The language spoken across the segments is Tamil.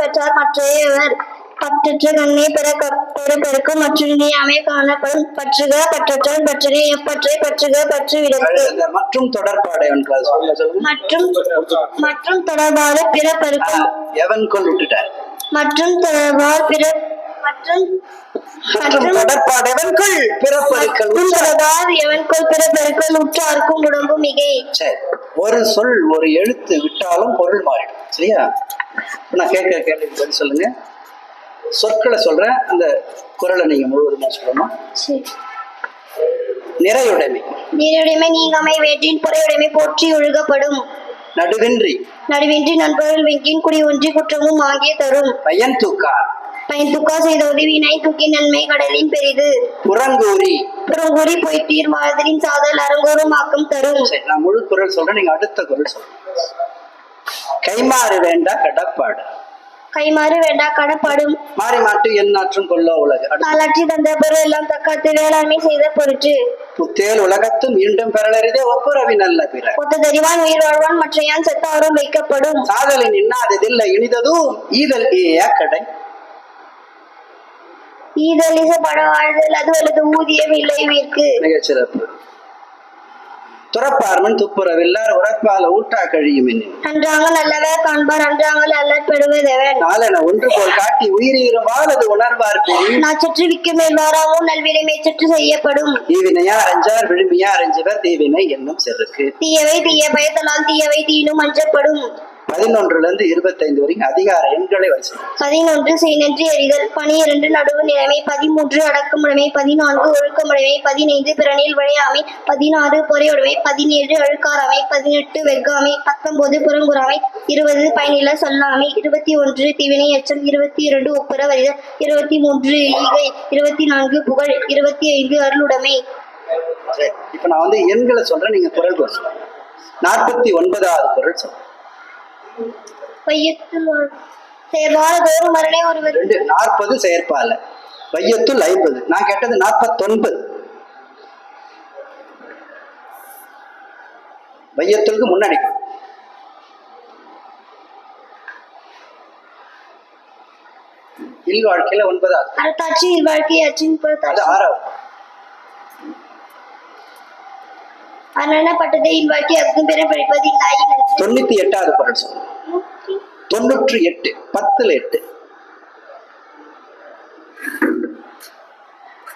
பெற்றார். மற்றையவர் பற்றற்ற கண்ணே பிற பெரு பெருக்கும் மற்றினியாமே காணப்படும். பற்றுக பற்றற்றால் பற்றினை எப்பற்றை பற்றுக பற்று இந்த மற்றும் தொடர்பாடை மற்றும் மற்றும் தொடர்பாக பிற பெருக்கும் எவன் கொள் விட்டுட்டார்? மற்றும் தொடர்பால் பிற மற்றும் மற்றும் மற்றும் தொடர்பாடவன் கொள் பிறப்பருக்கள் தொடர்பால் எவன்கொள் பிற பெருக்கள் உற்றார்க்கும் உடம்பு மிகை. ஒரு சொல் ஒரு எழுத்து விட்டாலும் பொருள் மாறிடும் சரியா? நான் கேட்கிற கேள்விக்கு பதில் சொல்லுங்க. சொற்களை சொல்றேன் அந்த குரலை நீங்க முழுவதுமா சொல்லணும். சரி. நிறையுடைமை. நீருடைமை நீங்கமை வேற்றின் பொறையுடைமை போற்றி ஒழுகப்படும். நடுவின்றி. நடுவின்றி நண்பர்கள் வெங்கின் குடி ஒன்றி குற்றமும் ஆகிய தரும். பயன் தூக்கார் செய்த உதவினை தூக்கி நன்மை கடலின் பெரிது. புறங்கூறி. புறங்குறி பொய்த்தீர் வாழ்தலின் சாதல் அரங்கோரும் ஆக்கம் தரும். சரி நான் முழு குரல் சொல்றேன் நீங்க அடுத்த குரல் சொல்லுங்க. கைமாறு வேண்டா கடப்பாடு. கைமாறு வேண்டா கடப்படும். மாறி மாட்டு எந்நாற்றும் கொல்லோ உலகு. தாளாற்றி தந்த பொருள் எல்லாம் தக்காத்து வேளாண்மை செய்த பொருட்டு. புத்தேல் உலகத்து மீண்டும் பெறலறிதே ஒப்புரவி நல்ல பிற. ஒத்த தெரிவான் உயிர் வாழ்வான் மற்றையான் செத்தாரும் வைக்கப்படும். சாதலின் இன்னாததில்லை இனிததும் ஈதல் ஏய கடை. ஈதலிச பட வாழ்தல் அது அல்லது ஊதிய விளைவிற்கு மிகச் சிறப்பு. துறப்பார்மன் துப்புரவில்லார் உறப்பால ஊற்றா கழியும் நன்றாங்க நல்லவர் காண்பார் அன்றாங்கள் அல்லற்படுவதவன் நாளென ஒன்று போல் காட்டி உயிரீரும் வாழது உணர்வார் பெரிய நாச்சற்று விக்கு மேல் வாராமும் நல்வினை மேச்சற்று செய்யப்படும். தீவினையார் அஞ்சார் விழுமியார் அஞ்சுவர் தீவினை என்னும் செருக்கு. தீயவை தீய பயத்தலால் தீயவை தீனும் அஞ்சப்படும். பதினொன்றுல இருந்து இருபத்தைந்து வரைக்கும் அதிகார எண்களை வச்சு பதினொன்று செய்நன்றி எறிதல் பனிரெண்டு நடுவு நிலைமை பதிமூன்று அடக்கமுடைமை பதினான்கு ஒழுக்கமுடைமை பதினைந்து பிறனில் விளையாமை பதினாறு பொறையுடைமை பதினேழு அழுக்காராமை பதினெட்டு வெட்காமை பத்தொன்பது புறங்குறாமை இருபது பயனில சொல்லாமை இருபத்தி ஒன்று திவினை எச்சம் இருபத்தி இரண்டு ஒப்புர வரிதல் இருபத்தி மூன்று ஈகை இருபத்தி நான்கு புகழ் இருபத்தி ஐந்து அருளுடைமை. இப்ப நான் வந்து எண்களை சொல்றேன் நீங்க குரல் நாற்பத்தி ஒன்பதாவது குரல் சொல்றேன். நாற்பது செயற்பால வையத்துள் ஐம்பது. நான் கேட்டது நாற்பத்தொன்பது. வையத்துக்கு முன்னாடி. இல் வாழ்க்கையில ஒன்பதாவது. அறத்தாட்சி இல்வாழ்க்கை அச்சின் அது ஆறாவது. அரணப்பட்டதை இல்வாழ்க்கை அதுக்கும் பிற படிப்பது இல்லாயி நன்றி தொண்ணூத்தி எட்டாவது குரல் சொல்லுங்க தொண்ணூற்றி எட்டு பத்துல எட்டு.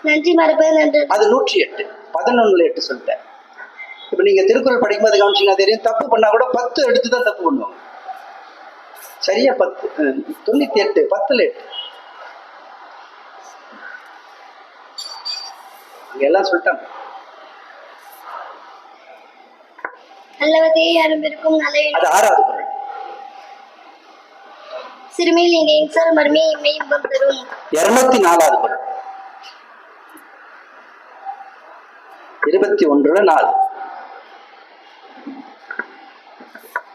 நன்றி மறப்பது நன்று. அது நூற்றி எட்டு பதினொன்னுல எட்டு சொல்லிட்டேன். இப்ப நீங்க திருக்குறள் படிக்கும்போது கவனிச்சீங்க தெரியும். தப்பு பண்ணா கூட பத்து எடுத்து தான் தப்பு பண்ணுவாங்க. சரியா பத்து தொண்ணூத்தி எட்டு பத்துல எட்டு. எல்லாம் சொல்லிட்டாங்க. அது ஆறாவது சிறுமையில் தரும். இருநூத்தி நாலாவது குரல் இருபத்தி ஒன்றுல நாலு.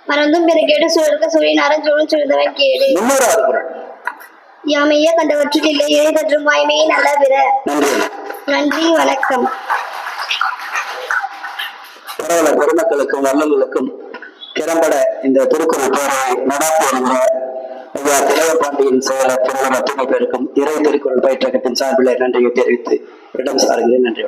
மறந்தும் பிற கேடு கேடு. முன்னூறாவது குரல் யாமையே கண்டவற்றுக்கு இல்லை இறை தற்றும் வாய்மையை நல்ல பிற. நன்றி. நன்றி வணக்கம். பரவல பெருமக்களுக்கும் வல்லங்களுக்கும் திறம்பட இந்த திருக்குறள் போரை நடாத்தி வருகிற ஐயா திலகர் பாண்டியன் செயலர் திருமண துணை பெருக்கும் இறை திருக்குறள் பயிற்றகத்தின் சார்பில் நன்றியை தெரிவித்து இடம் சாருகிறேன். நன்றி.